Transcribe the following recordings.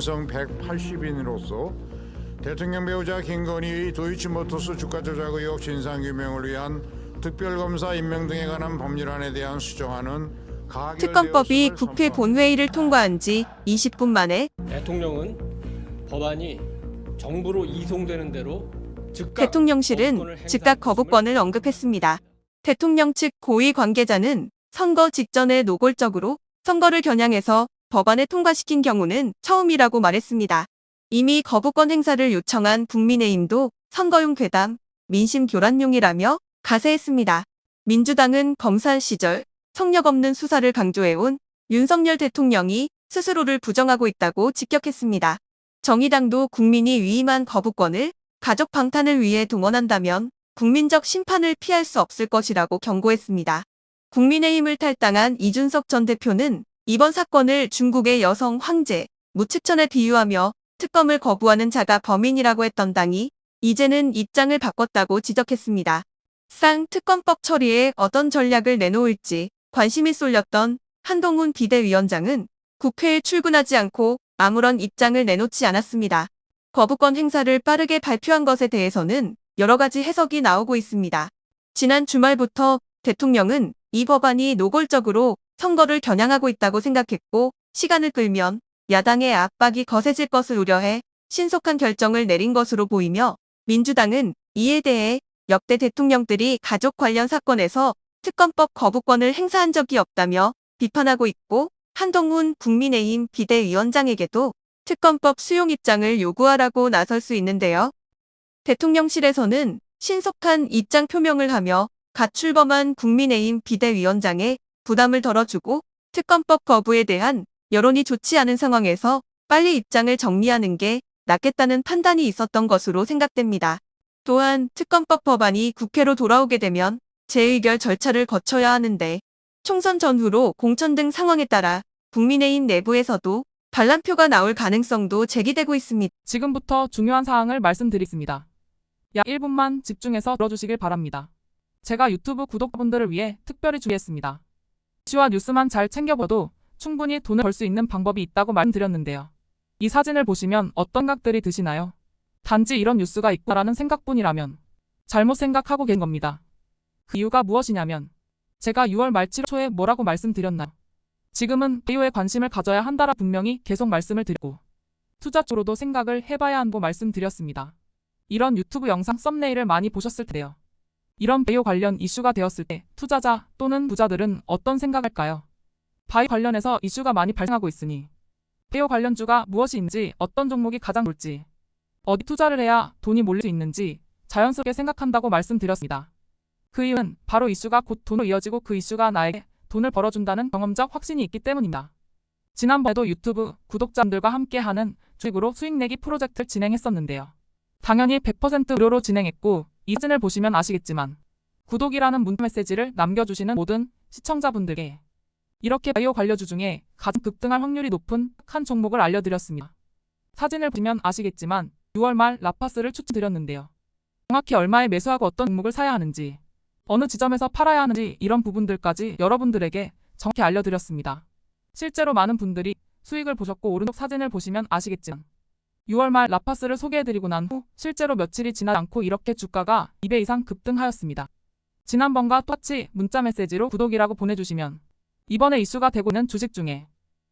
성 180인으로서 대통령 배우자 김건희의 도이치모터스 주가 조작 의혹 진상 규명을 위한 특별검사 임명 등에 관한 법률안에 대한 수정안은 특검법이 국회. 본회의를 통과한 지 20분 만에 대통령은 법안이 정부로 이송되는 대로 대통령실은 즉각 거부권을 언급했습니다. 대통령 측 고위 관계자는 선거 직전에 노골적으로 선거를 겨냥해서 법안을 통과시킨 경우는 처음이라고 말했습니다. 이미 거부권 행사를 요청한 국민의힘도 선거용 괴담, 민심 교란용이라며 가세했습니다. 민주당은 검사 시절 성력 없는 수사를 강조해온 윤석열 대통령이 스스로를 부정하고 있다고 직격했습니다. 정의당도 국민이 위임한 거부권을 가족 방탄을 위해 동원한다면 국민적 심판을 피할 수 없을 것이라고 경고했습니다. 국민의힘을 탈당한 이준석 전 대표는 이번 사건을 중국의 여성 황제, 무측천에 비유하며 특검을 거부하는 자가 범인이라고 했던 당이 이제는 입장을 바꿨다고 지적했습니다. 쌍 특검법 처리에 어떤 전략을 내놓을지 관심이 쏠렸던 한동훈 비대위원장은 국회에 출근하지 않고 아무런 입장을 내놓지 않았습니다. 거부권 행사를 빠르게 발표한 것에 대해서는 여러 가지 해석이 나오고 있습니다. 지난 주말부터 대통령은 이 법안이 노골적으로 선거를 겨냥하고 있다고 생각했고 시간을 끌면 야당의 압박이 거세질 것을 우려해 신속한 결정을 내린 것으로 보이며 민주당은 이에 대해 역대 대통령들이 가족 관련 사건에서 특검법 거부권을 행사한 적이 없다며 비판하고 있고 한동훈 국민의힘 비대위원장에게도 특검법 수용 입장을 요구하라고 나설 수 있는데요. 대통령실에서는 신속한 입장 표명을 하며 갓 출범한 국민의힘 비대위원장에 부담을 덜어주고 특검법 거부에 대한 여론이 좋지 않은 상황에서 빨리 입장을 정리하는 게 낫겠다는 판단이 있었던 것으로 생각됩니다. 또한 특검법 법안이 국회로 돌아오게 되면 재의결 절차를 거쳐야 하는데 총선 전후로 공천 등 상황에 따라 국민의힘 내부에서도 반란표가 나올 가능성도 제기되고 있습니다. 지금부터 중요한 사항을 말씀드리겠습니다. 약 1분만 집중해서 들어주시길 바랍니다. 제가 유튜브 구독자분들을 위해 특별히 준비했습니다. 이슈와 뉴스만 잘 챙겨봐도 충분히 돈을 벌 수 있는 방법이 있다고 말씀드렸는데요. 이 사진을 보시면 어떤 각들이 드시나요? 단지 이런 뉴스가 있구나라는 생각뿐이라면 잘못 생각하고 계신 겁니다. 그 이유가 무엇이냐면 제가 6월 말 7월 초에 뭐라고 말씀드렸나요? 지금은 바이오에 관심을 가져야 한다라 분명히 계속 말씀을 드리고 투자 쪽으로도 생각을 해봐야 한다고 말씀드렸습니다. 이런 유튜브 영상 썸네일을 많이 보셨을 텐데요. 이런 바이오 관련 이슈가 되었을 때 투자자 또는 부자들은 어떤 생각할까요? 바이오 관련해서 이슈가 많이 발생하고 있으니 바이오 관련주가 무엇이 있는지 어떤 종목이 가장 좋을지 어디 투자를 해야 돈이 몰릴 수 있는지 자연스럽게 생각한다고 말씀드렸습니다. 그 이유는 바로 이슈가 곧 돈으로 이어지고 그 이슈가 나에게 돈을 벌어준다는 경험적 확신이 있기 때문입니다. 지난번에도 유튜브 구독자분들과 함께하는 주식으로 수익 내기 프로젝트를 진행했었는데요. 당연히 100% 무료로 진행했고 이 사진을 보시면 아시겠지만 구독이라는 문자 메시지를 남겨주시는 모든 시청자분들께 이렇게 바이오 관련주 중에 가장 급등할 확률이 높은 한 종목을 알려드렸습니다. 사진을 보시면 아시겠지만 6월 말 라파스를 추천드렸는데요. 정확히 얼마에 매수하고 어떤 종목을 사야 하는지 어느 지점에서 팔아야 하는지 이런 부분들까지 여러분들에게 정확히 알려드렸습니다. 실제로 많은 분들이 수익을 보셨고 오른쪽 사진을 보시면 아시겠지만 6월 말 라파스를 소개해드리고 난 후 실제로 며칠이 지나지 않고 이렇게 주가가 2배 이상 급등하였습니다. 지난번과 똑같이 문자 메시지로 구독이라고 보내주시면 이번에 이슈가 되고 있는 주식 중에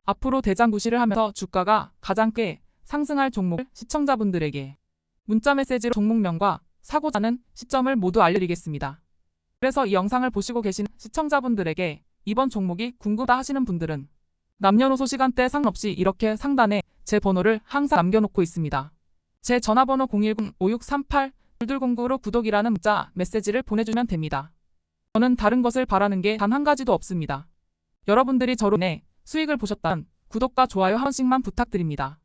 앞으로 대장 구시를 하면서 주가가 가장 꽤 상승할 종목을 시청자분들에게 문자 메시지로 종목명과 사고자 하는 시점을 모두 알려드리겠습니다. 그래서 이 영상을 보시고 계신 시청자분들에게 이번 종목이 궁금하다 하시는 분들은 남녀노소 시간대 상관없이 이렇게 상단에 제 번호를 항상 남겨놓고 있습니다. 제 전화번호 010-5638-2209로 구독이라는 문자 메시지를 보내주면 됩니다. 저는 다른 것을 바라는 게 단 한 가지도 없습니다. 여러분들이 저로 인해 수익을 보셨다면 구독과 좋아요 한 번씩만 부탁드립니다.